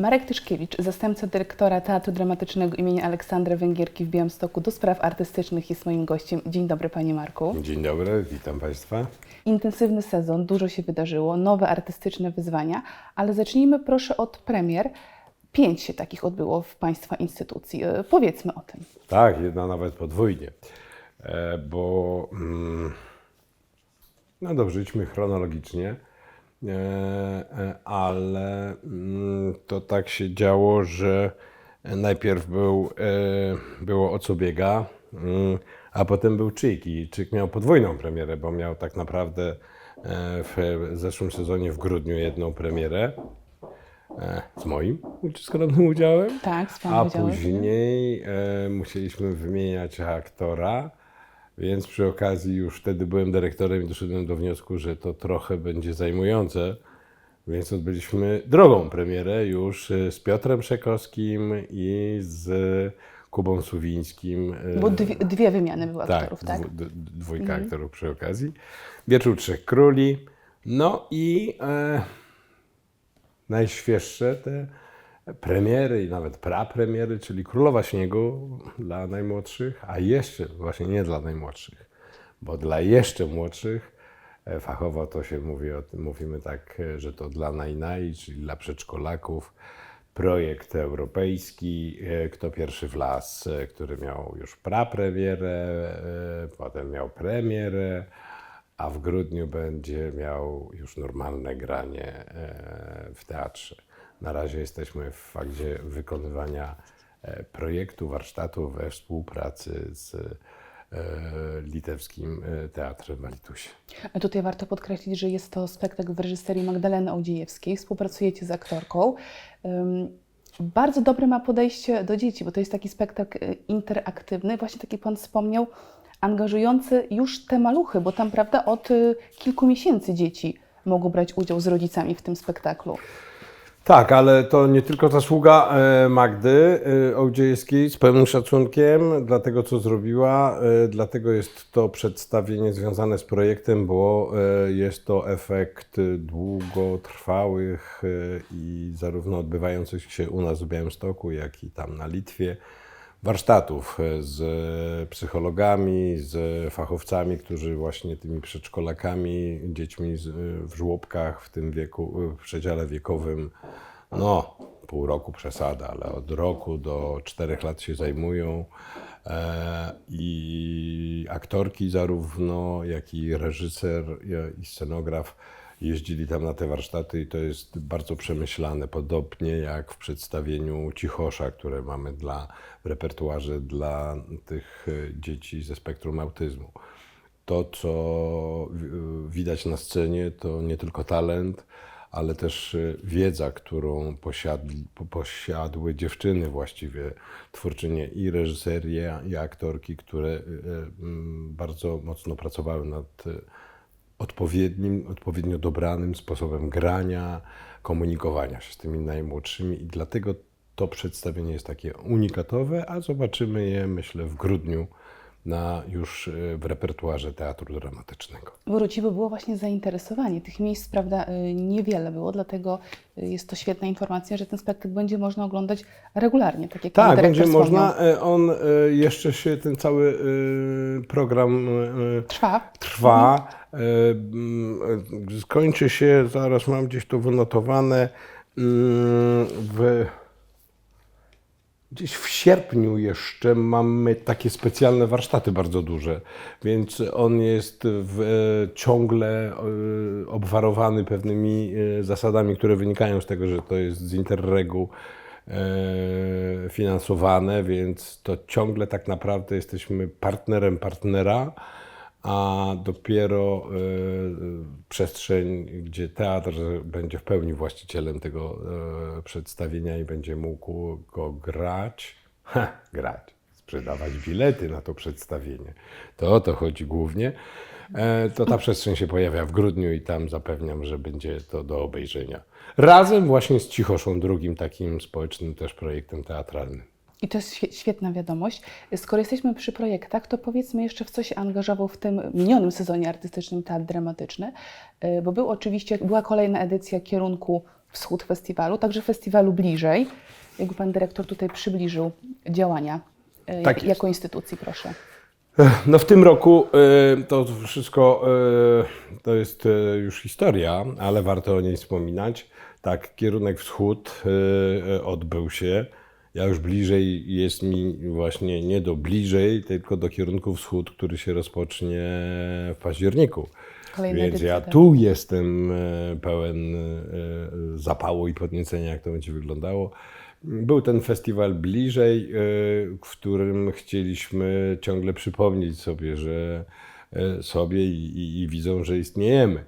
Marek Tyszkiewicz, zastępca dyrektora Teatru Dramatycznego imienia Aleksandra Węgierki w Białymstoku do spraw artystycznych jest moim gościem. Dzień dobry Panie Marku. Dzień dobry, witam Państwa. Intensywny sezon, dużo się wydarzyło, nowe artystyczne wyzwania, ale zacznijmy proszę od premier. Pięć się takich odbyło w Państwa instytucji. E, Powiedzmy o tym. Tak, jedna nawet podwójnie, e, bo mm, no dobrze, idźmy chronologicznie, ale mm, to tak się działo, że najpierw był, e, było o co biega, mm, a potem był Czyk i Czyk miał podwójną premierę, bo miał tak naprawdę e, w zeszłym sezonie w grudniu jedną premierę e, z moim skromnym udziałem. Tak, z A udziałem. później e, musieliśmy wymieniać aktora, więc przy okazji już wtedy byłem dyrektorem i doszedłem do wniosku, że to trochę będzie zajmujące, więc odbyliśmy drugą premierę już e, z Piotrem Szekowskim i z Kubą Suwińskim. e, Bo dwie, dwie wymiany były tak, aktorów, tak? dwu- dwójka aktorów przy okazji. Wieczór Trzech Króli. No i e, najświeższe te premiery i nawet prapremiery, czyli Królowa Śniegu dla najmłodszych, a jeszcze właśnie nie dla najmłodszych, bo dla jeszcze młodszych, e, fachowo to się mówi o tym, mówimy tak, e, że to dla najnaj, czyli dla przedszkolaków, projekt europejski e, Kto pierwszy w las, który miał już prapremierę, potem miał premierę, a w grudniu będzie miał już normalne granie w teatrze. Na razie jesteśmy w fazie wykonywania e, projektu, warsztatu we współpracy z e, Litewskim e, Teatrem w Malitusie. A Tutaj warto podkreślić, że jest to spektakl w reżyserii Magdaleny Odziejewskiej. Współpracujecie z aktorką. Bardzo dobre ma podejście do dzieci, bo to jest taki spektakl interaktywny, właśnie tak jak Pan wspomniał, angażujący już te maluchy, bo tam, prawda, od kilku miesięcy dzieci mogą brać udział z rodzicami w tym spektaklu. Tak, ale to nie tylko zasługa e, Magdy e, Ołdziejskiej, z pełnym szacunkiem dla tego, co zrobiła. e, Dlatego jest to przedstawienie związane z projektem, bo jest to efekt długotrwałych i zarówno odbywających się u nas w Białymstoku, jak i tam na Litwie warsztatów e, z psychologami, z fachowcami, którzy właśnie tymi przedszkolakami, dziećmi z, w żłobkach w tym wieku, w przedziale wiekowym, no pół roku przesada, ale od roku do czterech lat się zajmują. E, I aktorki zarówno, jak i reżyser i scenograf jeździli tam na te warsztaty i to jest bardzo przemyślane, podobnie jak w przedstawieniu Cichosza, które mamy dla, w repertuarze dla tych e, dzieci ze spektrum autyzmu. To, co wi- widać na scenie, to nie tylko talent, ale też e, wiedza, którą posiadli, po- posiadły dziewczyny właściwie, twórczynie i reżyserii, i aktorki, które e, bardzo mocno pracowały nad e, odpowiednim, odpowiednio dobranym sposobem grania, komunikowania się z tymi najmłodszymi i dlatego to przedstawienie jest takie unikatowe, a zobaczymy je myślę w grudniu na już e, w repertuarze teatru dramatycznego. Bo było właśnie zainteresowanie. Tych miejsc, prawda, y, niewiele było, dlatego y, jest to świetna informacja, że ten spektakl będzie można oglądać regularnie, tak jak Tak, będzie wspomniał. można. On jeszcze się ten cały program Trwa. trwa. E, Skończy się, zaraz mam gdzieś to wynotowane, w, gdzieś w sierpniu jeszcze mamy takie specjalne warsztaty bardzo duże, więc on jest w, e, ciągle e, obwarowany pewnymi e, zasadami, które wynikają z tego, że to jest z Interregu finansowane, więc to ciągle tak naprawdę jesteśmy partnerem partnera, a dopiero e, przestrzeń, gdzie teatr będzie w pełni właścicielem tego e, przedstawienia i będzie mógł go grać, ha, grać, sprzedawać bilety na to przedstawienie. To o to chodzi głównie. E, to ta przestrzeń się pojawia w grudniu i tam zapewniam, że będzie to do obejrzenia. Razem właśnie z Cichoszą, drugim takim społecznym też projektem teatralnym. I to jest świe- świetna wiadomość. Skoro jesteśmy przy projektach, to powiedzmy jeszcze, w co się angażował w tym minionym sezonie artystycznym Teatr Dramatyczny, y, bo był oczywiście, była kolejna edycja kierunku Wschód Festiwalu, także festiwalu bliżej. Jakby pan dyrektor tutaj przybliżył działania e, Tak jako instytucji, proszę. No w tym roku y, to wszystko y, to jest y, już historia, ale warto o niej wspominać. Tak, kierunek wschód y, y, odbył się. Ja już bliżej jest mi właśnie nie do bliżej, tylko do kierunku wschód, który się rozpocznie w październiku. Kolejna Więc ja tu jestem e, pełen e, zapału i podniecenia, jak to będzie wyglądało. Był ten festiwal bliżej, e, w którym chcieliśmy ciągle przypomnieć sobie, że sobie i, i, i widzą, że istniejemy.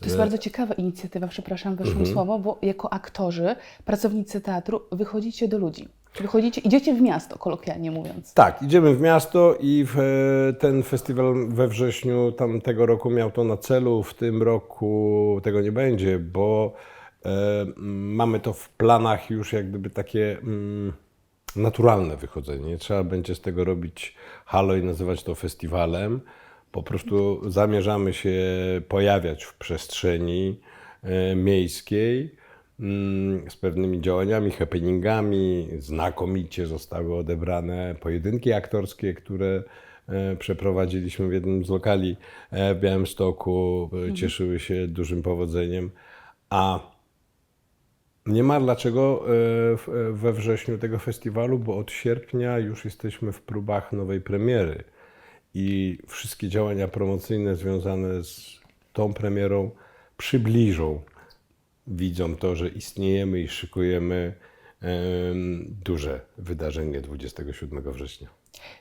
To jest bardzo ciekawa inicjatywa, przepraszam, weszło Mhm. słowo, bo jako aktorzy, pracownicy teatru, wychodzicie do ludzi. Wychodzicie, idziecie w miasto, kolokwialnie mówiąc. Tak, idziemy w miasto i w, e, ten festiwal we wrześniu tamtego roku miał to na celu. W tym roku tego nie będzie, bo e, mamy to w planach już jak gdyby takie mm, naturalne wychodzenie. Nie trzeba będzie z tego robić halo i nazywać to festiwalem. Po prostu zamierzamy się pojawiać w przestrzeni e, miejskiej mm, z pewnymi działaniami, happeningami. Znakomicie zostały odebrane pojedynki aktorskie, które e, przeprowadziliśmy w jednym z lokali e, w Białymstoku. E, Cieszyły się dużym powodzeniem. A nie ma dlaczego we wrześniu tego festiwalu, bo od sierpnia już jesteśmy w próbach nowej premiery i wszystkie działania promocyjne związane z tą premierą przybliżą widzom to, że istniejemy i szykujemy em, duże wydarzenie 27 września.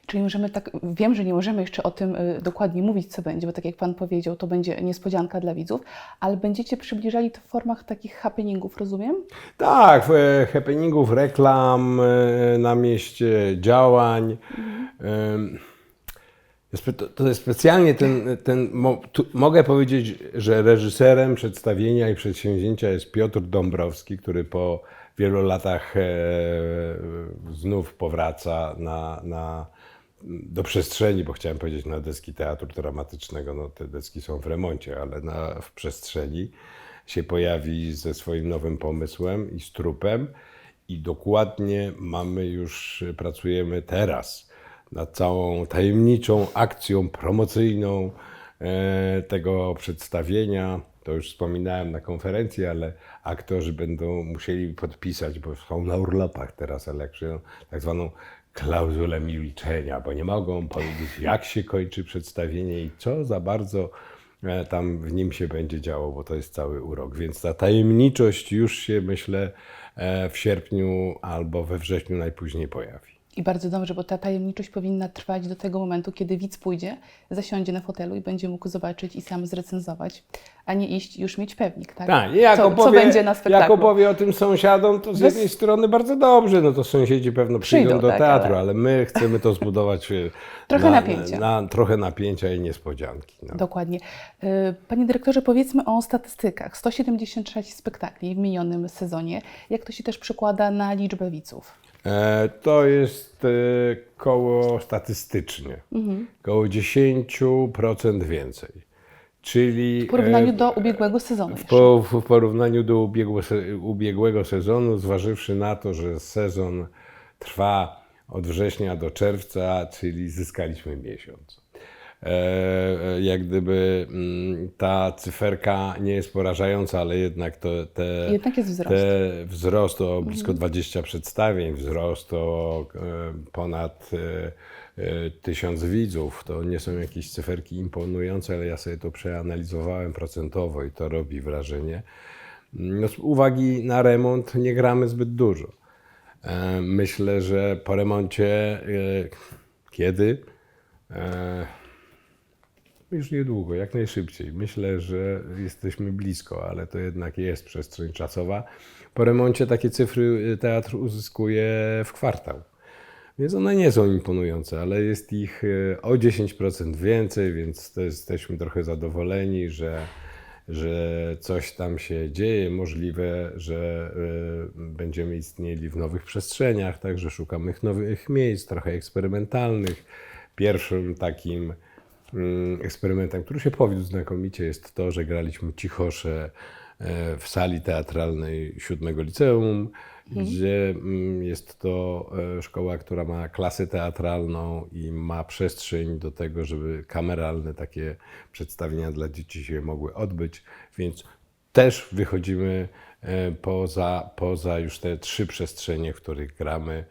Czyli możemy tak, wiem, że nie możemy jeszcze o tym y, dokładnie mówić, co będzie, bo tak jak Pan powiedział, to będzie niespodzianka dla widzów, ale będziecie przybliżali to w formach takich happeningów, rozumiem? Tak, e, happeningów, reklam e, na mieście, działań. Spe- To, jest specjalnie ten, ten tu, mogę powiedzieć, że reżyserem przedstawienia i przedsięwzięcia jest Piotr Dąbrowski, który po wielu latach e, znów powraca na, na, do przestrzeni, bo chciałem powiedzieć na deski teatru dramatycznego, no te deski są w remoncie, ale na, w przestrzeni się pojawi ze swoim nowym pomysłem i z trupem. I dokładnie mamy już, pracujemy teraz nad całą tajemniczą akcją promocyjną e, tego przedstawienia. To już wspominałem na konferencji, ale aktorzy będą musieli podpisać, bo są na urlopach teraz, ale tak zwaną klauzulę milczenia, bo nie mogą powiedzieć, jak się kończy przedstawienie i co za bardzo e, tam w nim się będzie działo, bo to jest cały urok. Więc ta tajemniczość już się, myślę, e, w sierpniu albo we wrześniu najpóźniej pojawi. I bardzo dobrze, bo ta tajemniczość powinna trwać do tego momentu, kiedy widz pójdzie, zasiądzie na fotelu i będzie mógł zobaczyć i sam zrecenzować, a nie iść już mieć pewnik, tak? Tak, i jak co, opowie, co będzie na Jak spektaklu? opowie o tym sąsiadom, to z Bez- jednej strony bardzo dobrze, no to sąsiedzi pewno przyjdą, Przyjdą, do tak, teatru, ale- ale... my chcemy to zbudować e, Trochę na, napięcia. Na, na trochę napięcia i niespodzianki. No. Dokładnie. Y, Panie dyrektorze, powiedzmy o statystykach. 176 spektakli w minionym sezonie. Jak to się też przekłada na liczbę widzów? E, to jest e, koło statystycznie, Mhm. koło 10% więcej. Czyli W porównaniu e, do ubiegłego sezonu. po, w porównaniu do ubiegłego, ubiegłego sezonu, zważywszy na to, że sezon trwa od września do czerwca, czyli zyskaliśmy miesiąc. E, e, jak gdyby mm, ta cyferka nie jest porażająca, ale jednak to, te, Jednak jest wzrost. te wzrost o blisko 20 przedstawień, wzrost o e, ponad tysiąc widzów. To nie są jakieś cyferki imponujące, ale ja sobie to przeanalizowałem procentowo i to robi wrażenie. No, z uwagi na remont nie gramy zbyt dużo. Myślę, że po remoncie kiedy? Już niedługo, jak najszybciej. Myślę, że jesteśmy blisko, ale to jednak jest przestrzeń czasowa. Po remoncie takie cyfry y, teatr uzyskuje w kwartał. Więc one nie są imponujące, ale jest ich y, o 10% więcej, więc jesteśmy trochę zadowoleni, że, że coś tam się dzieje. Możliwe, że y, będziemy istnieli w nowych przestrzeniach, także szukamy nowych miejsc, trochę eksperymentalnych. Pierwszym takim eksperymentem, który się powiódł znakomicie, jest to, że graliśmy cichosze e, w sali teatralnej siódmego liceum, gdzie mm, jest to e, szkoła, która ma klasę teatralną i ma przestrzeń do tego, żeby kameralne takie przedstawienia dla dzieci się mogły odbyć, więc też wychodzimy e, poza, poza już te trzy przestrzenie, w których gramy.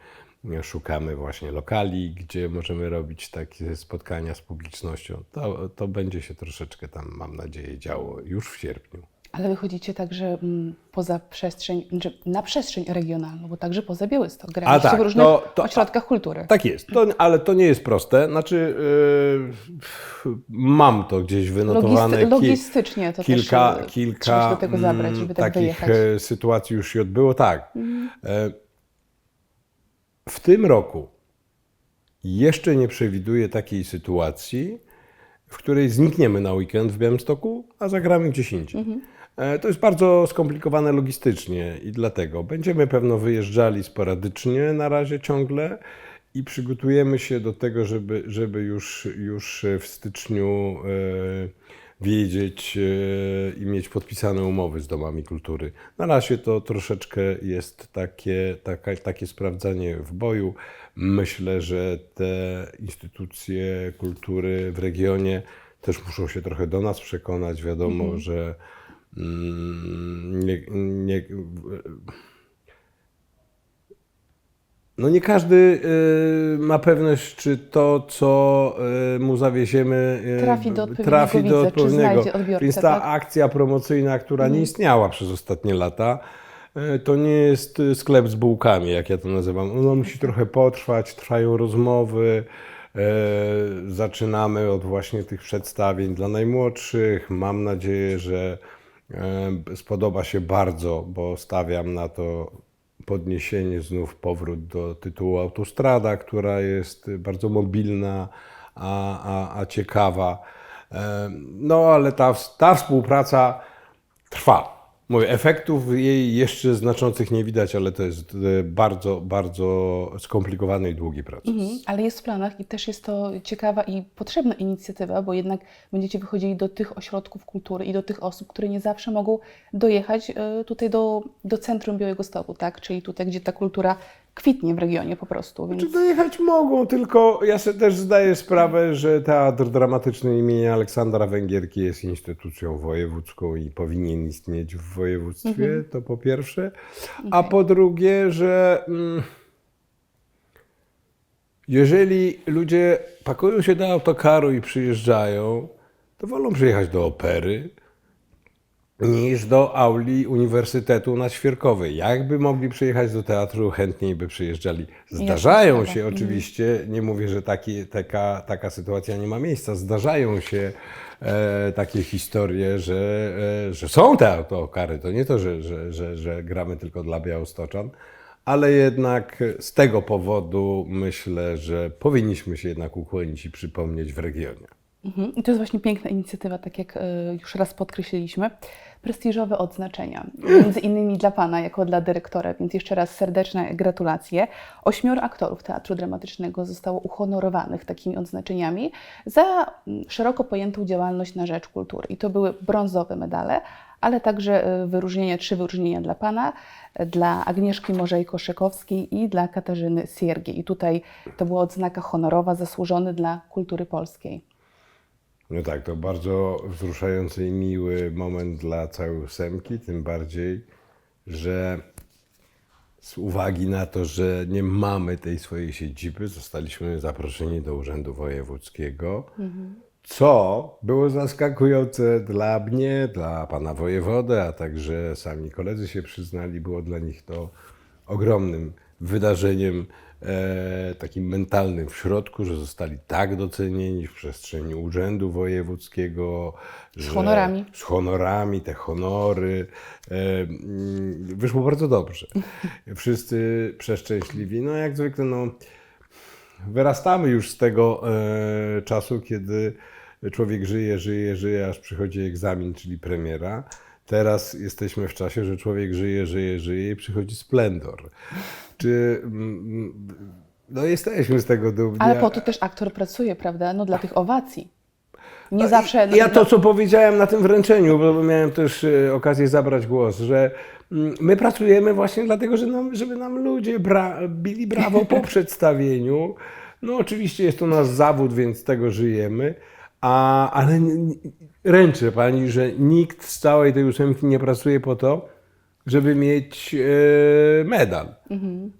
Szukamy właśnie lokali, gdzie możemy robić takie spotkania z publicznością. To, to będzie się troszeczkę tam, mam nadzieję, działo już w sierpniu. Ale wychodzicie także mm, poza przestrzeń, znaczy na przestrzeń regionalną, bo także poza Białystok. Graliście tak, w różnych to- to- ośrodkach kultury. Tak jest, to, ale to nie jest proste. Znaczy, yy, mam to gdzieś wynotowane. Logisty- logistycznie to kilka, też, kilka trzeba się do tego zabrać, mm, żeby tak takich wyjechać. Mhm. e, sytuacji już się odbyło. Tak. E, W tym roku jeszcze nie przewiduję takiej sytuacji, w której znikniemy na weekend w Białymstoku, a zagramy gdzieś indziej. Mhm. E, To jest bardzo skomplikowane logistycznie i dlatego będziemy pewno wyjeżdżali sporadycznie na razie ciągle i przygotujemy się do tego, żeby, żeby już, już w styczniu e, wiedzieć e, i mieć podpisane umowy z domami kultury. Na razie to troszeczkę jest takie, taka, takie sprawdzanie w boju. Myślę, że te instytucje kultury w regionie też muszą się trochę do nas przekonać. Wiadomo, że mm, nie, nie, no nie każdy y, ma pewność, czy to, co y, mu zawieziemy, y, Trafi do odpowiedniego trafi do widza, czy odpowiedniego. znajdzie odbiorcę, Więc ta tak? akcja promocyjna, która nie istniała przez ostatnie lata, y, to nie jest y, sklep z bułkami, jak ja to nazywam. Ono musi trochę potrwać, trwają rozmowy. y, Zaczynamy od właśnie tych przedstawień dla najmłodszych. Mam nadzieję, że y, spodoba się bardzo, bo stawiam na to podniesienie, znów powrót do tytułu Autostrada, która jest bardzo mobilna, a, a, a ciekawa. E, No ale ta, ta współpraca trwa. Mówię, efektów jej jeszcze znaczących nie widać, ale to jest e, bardzo, bardzo skomplikowany i długi proces. Mhm, ale jest w planach i też jest to ciekawa i potrzebna inicjatywa, bo jednak będziecie wychodzili do tych ośrodków kultury i do tych osób, które nie zawsze mogą dojechać e, tutaj do, do centrum Białegostoku, tak? Czyli tutaj, gdzie ta kultura kwitnie w regionie po prostu. Więc... Czy dojechać mogą, tylko ja sobie też zdaję sprawę, że Teatr Dramatyczny imienia Aleksandra Węgierki jest instytucją wojewódzką i powinien istnieć w województwie, to po pierwsze. A po drugie, że mm, jeżeli ludzie pakują się do autokaru i przyjeżdżają, to wolą przyjechać do opery, niż do auli Uniwersytetu na Świerkowej. Jakby mogli przyjechać do teatru, chętniej by przyjeżdżali. Zdarzają się Mhm. oczywiście, nie mówię, że taki, taka, taka sytuacja nie ma miejsca, zdarzają się e, takie historie, że, e, że są te autokary. To nie to, że, że, że, że gramy tylko dla białostoczan, ale jednak z tego powodu myślę, że powinniśmy się jednak ukłonić i przypomnieć w regionie. Mhm. I to jest właśnie piękna inicjatywa, tak jak e, już raz podkreśliliśmy. Prestiżowe odznaczenia, między innymi dla Pana, jako dla dyrektora, więc jeszcze raz serdeczne gratulacje. Ośmioro aktorów Teatru Dramatycznego zostało uhonorowanych takimi odznaczeniami za mm, szeroko pojętą działalność na rzecz kultury. I to były brązowe medale, ale także e, wyróżnienia, trzy wyróżnienia dla Pana, dla Agnieszki Morzej-Koszekowskiej i dla Katarzyny Siergiej. I tutaj to była odznaka honorowa zasłużony dla kultury polskiej. No tak, to bardzo wzruszający i miły moment dla całej ósemki, tym bardziej, że z uwagi na to, że nie mamy tej swojej siedziby, zostaliśmy zaproszeni do Urzędu Wojewódzkiego, co było zaskakujące dla mnie, dla pana wojewodę, a także sami koledzy się przyznali, było dla nich to ogromnym wydarzeniem, e, takim mentalnym w środku, że zostali tak docenieni w przestrzeni Urzędu Wojewódzkiego. Z honorami. Z honorami, te honory. E, mm, wyszło bardzo dobrze. Wszyscy przeszczęśliwi. No jak zwykle, no, wyrastamy już z tego e, czasu, kiedy człowiek żyje, żyje, żyje, aż przychodzi egzamin, czyli premiera. Teraz jesteśmy w czasie, że człowiek żyje, żyje, żyje i przychodzi splendor. Czy mm, no jesteśmy z tego dumni. Ale po to też aktor pracuje, prawda? No dla tych owacji. Nie zawsze... Ja to, co powiedziałem na tym wręczeniu, bo miałem też e, okazję zabrać głos, że mm, my pracujemy właśnie dlatego, że nam, żeby nam ludzie bra- bili brawo po przedstawieniu. No oczywiście jest to nasz zawód, więc z tego żyjemy, a, ale ręczę pani, że nikt z całej tej ósemki nie pracuje po to, żeby mieć e, medal.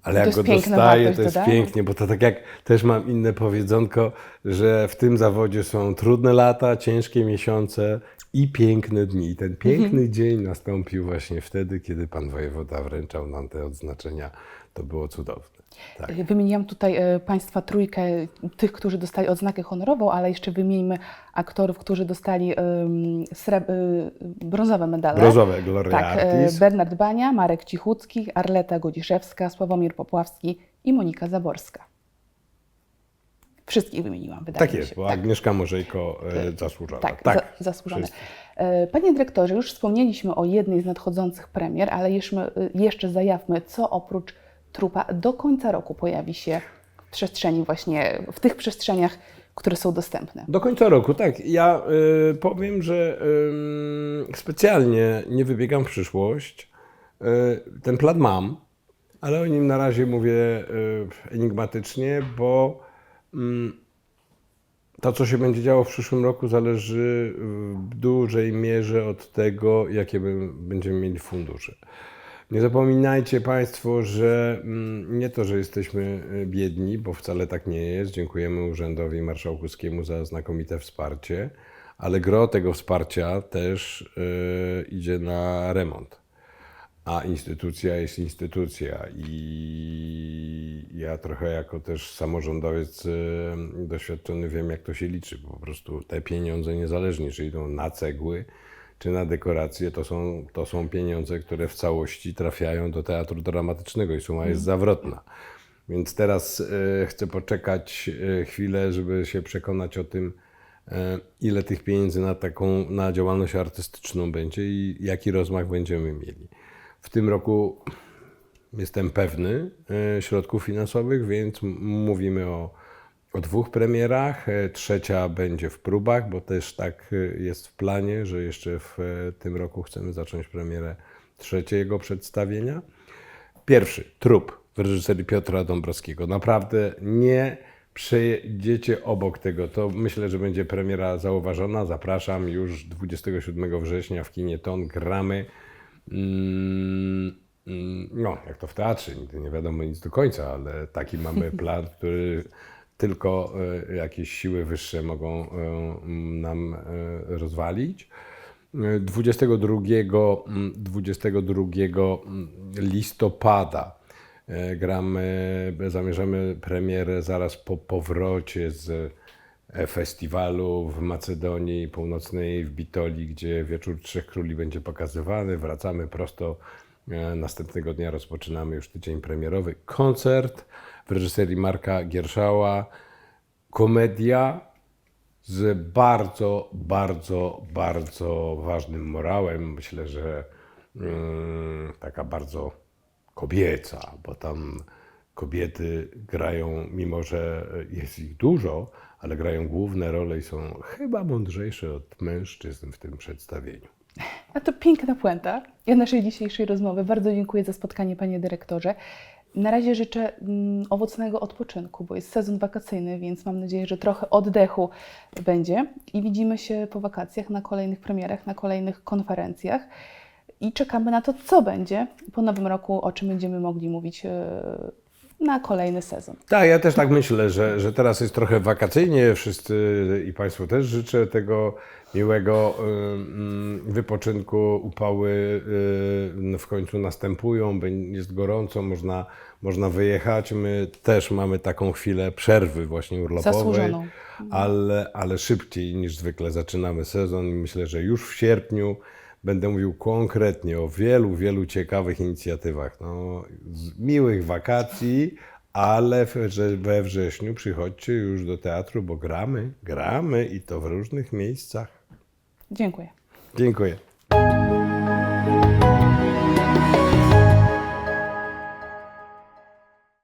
Ale jak Mhm. go dostaje, to jest pięknie, bo to tak jak też mam inne powiedzonko, że w tym zawodzie są trudne lata, ciężkie miesiące i piękne dni. I ten piękny Mhm. dzień nastąpił właśnie wtedy, kiedy pan wojewoda wręczał nam te odznaczenia. To było cudowne. Tak. Wymieniłam tutaj e, Państwa trójkę tych, którzy dostali odznakę honorową, ale jeszcze wymieńmy aktorów, którzy dostali um, sreb- brązowe medale. Brązowe Gloria Tak, Artis. Bernard Bania, Marek Cichucki, Arleta Godziszewska, Sławomir Popławski i Monika Zaborska. Wszystkich wymieniłam, wydaje Tak mi jest, się. bo Agnieszka Możejko e, zasłużona. Tak, tak za. E, Panie dyrektorze, już wspomnieliśmy o jednej z nadchodzących premier, ale jeszcze, jeszcze zajawmy, co oprócz trupa do końca roku pojawi się w przestrzeni właśnie, w tych przestrzeniach, które są dostępne. Do końca roku, tak. Ja y, powiem, że y, specjalnie nie wybiegam w przyszłość. Y, ten plan mam, ale o nim na razie mówię y, enigmatycznie, bo to, co się będzie działo w przyszłym roku, zależy w dużej mierze od tego, jakie my będziemy mieli fundusze. Nie zapominajcie Państwo, że mm, nie to, że jesteśmy y, biedni, bo wcale tak nie jest. Dziękujemy Urzędowi Marszałkowskiemu za znakomite wsparcie, ale gro tego wsparcia też y, idzie na remont. A instytucja jest instytucja i ja trochę jako też samorządowiec y, doświadczony wiem, jak to się liczy. Po prostu te pieniądze, niezależnie czy idą na cegły, czy na dekoracje, to są, to są pieniądze, które w całości trafiają do teatru dramatycznego i suma jest zawrotna. Więc teraz y, chcę poczekać y, chwilę, żeby się przekonać o tym, e, ile tych pieniędzy na taką, na działalność artystyczną będzie i jaki rozmach będziemy mieli. W tym roku jestem pewny e, środków finansowych, więc mówimy o, o dwóch premierach. E, Trzecia będzie w próbach, bo też tak e, jest w planie, że jeszcze w e, tym roku chcemy zacząć premierę trzeciego przedstawienia. Pierwszy, trup w reżyserii Piotra Dąbrowskiego. Naprawdę nie przejdziecie obok tego. To myślę, że będzie premiera zauważona. Zapraszam już 27 września w kinie Ton. Gramy. Mm, mm, No, jak to w teatrze, nigdy nie wiadomo nic do końca, ale taki mamy plan, który tylko e, jakieś siły wyższe mogą e, nam e, rozwalić. 22, mm, 22 mm, listopada e, gramy, zamierzamy premierę zaraz po powrocie z festiwalu w Macedonii Północnej w Bitoli, gdzie Wieczór Trzech Króli będzie pokazywany. Wracamy prosto. Następnego dnia rozpoczynamy już tydzień premierowy. Koncert w reżyserii Marka Gierszała. Komedia z bardzo, bardzo, bardzo ważnym morałem. Myślę, że mm, taka bardzo kobieca, bo tam kobiety grają, mimo że jest ich dużo, ale grają główne role i są chyba mądrzejsze od mężczyzn w tym przedstawieniu. A to piękna puenta ja naszej dzisiejszej rozmowy. Bardzo dziękuję za spotkanie, panie dyrektorze. Na razie życzę mm, owocnego odpoczynku, bo jest sezon wakacyjny, więc mam nadzieję, że trochę oddechu będzie. I widzimy się po wakacjach na kolejnych premierach, na kolejnych konferencjach. I czekamy na to, co będzie po nowym roku, o czym będziemy mogli mówić e, na kolejny sezon. Tak, ja też tak myślę, że, że teraz jest trochę wakacyjnie. Wszyscy i Państwu też życzę tego miłego wypoczynku. Upały w końcu następują, jest gorąco, można, można wyjechać. My też mamy taką chwilę przerwy właśnie urlopowej, Zasłużoną. ale, ale szybciej niż zwykle zaczynamy sezon i myślę, że już w sierpniu będę mówił konkretnie o wielu, wielu ciekawych inicjatywach. No, miłych wakacji, ale we wrześniu przychodźcie już do teatru, bo gramy, gramy i to w różnych miejscach. Dziękuję. Dziękuję.